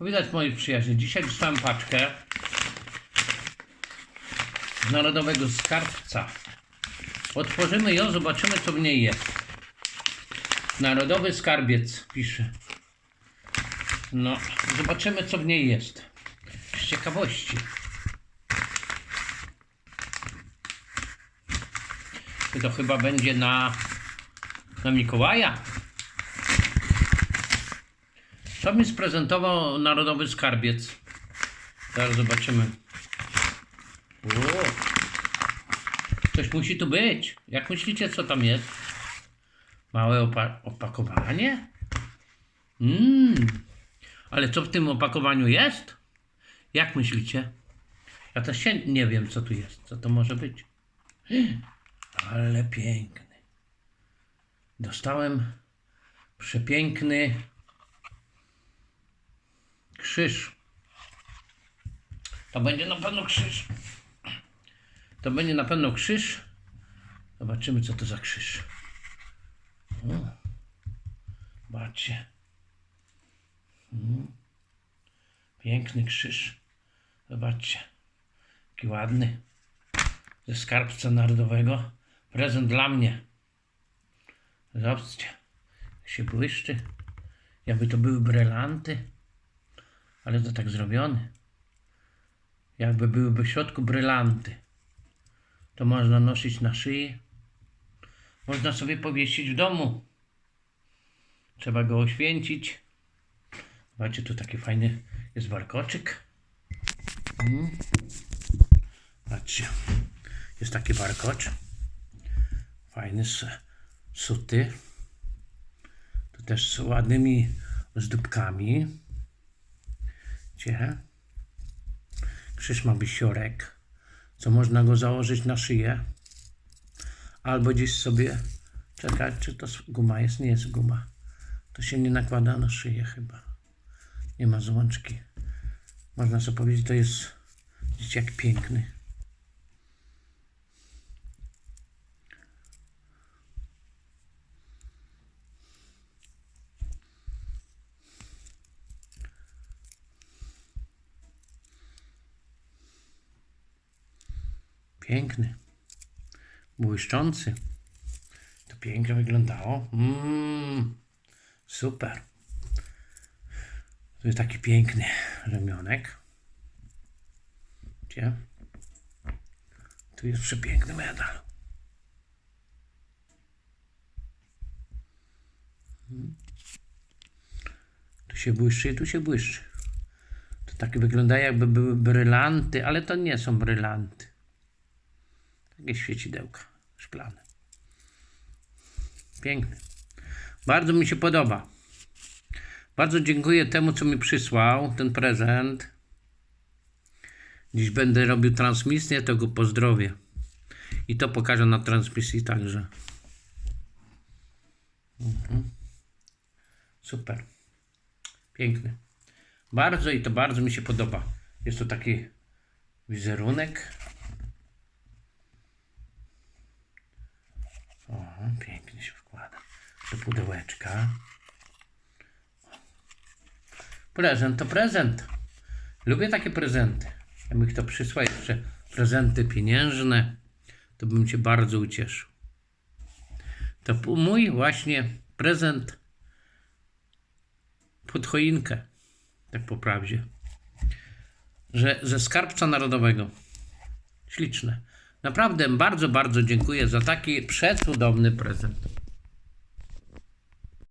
Powitać moich przyjaciół. Dzisiaj dostałem paczkę z Narodowego Skarbca. Otworzymy ją, zobaczymy co w niej jest. Narodowy Skarbiec pisze. No, zobaczymy co w niej jest. Z ciekawości. To chyba będzie na, na Mikołaja. Co mi sprezentował Narodowy Skarbiec? Zaraz zobaczymy. O, coś musi tu być. Jak myślicie, co tam jest? Małe opa- opakowanie? Mmm. Ale co w tym opakowaniu jest? Jak myślicie? Ja też się nie wiem, co tu jest. Co to może być? Ale piękny. Dostałem przepiękny krzyż. To będzie na pewno krzyż. To będzie na pewno krzyż. Zobaczymy, co to za krzyż. Zobaczcie. Mm. Piękny krzyż. Zobaczcie. Jaki ładny. Ze skarbca narodowego. Prezent dla mnie. Zobaczcie. Jak się błyszczy. Jakby to były brylanty. Ale to tak zrobione. Jakby byłyby w środku brylanty. To można nosić na szyi. Można sobie powiesić w domu. Trzeba go oświęcić. Zobaczcie, tu taki fajny jest warkoczyk. Mm. Patrzcie. Jest taki warkocz. Fajny, suty. Tu też z ładnymi zdóbkami. Gdzie? Krzyż ma wisiorek, co można go założyć na szyję. Albo gdzieś sobie czekać, czy to guma jest. Nie jest guma. To się nie nakłada na szyję chyba. Nie ma złączki. Można sobie powiedzieć, to jest widzicie, jak piękny. Piękny. Błyszczący. To pięknie wyglądało. Mm, super. Tu jest taki piękny ramionek. Gdzie? Tu jest przepiękny medal. Tu się błyszczy i tu się błyszczy. To tak wygląda jakby były brylanty, ale to nie są brylanty. Takie świecidełka szklane. Piękny. Bardzo mi się podoba. Bardzo dziękuję temu, co mi przysłał ten prezent. Dziś będę robił transmisję, to go pozdrowię. I to pokażę na transmisji także. Mhm. Super. Piękny. Bardzo i to bardzo mi się podoba. Jest to taki wizerunek. O, pięknie się wkłada. Do pudełeczka. Prezent to prezent. Lubię takie prezenty. Jakby kto przysłał jeszcze prezenty pieniężne, to bym się bardzo ucieszył. To mój właśnie prezent pod choinkę. Tak po prawdzie. Że ze skarbca narodowego. Śliczne. Naprawdę bardzo, bardzo dziękuję za taki przecudowny prezent.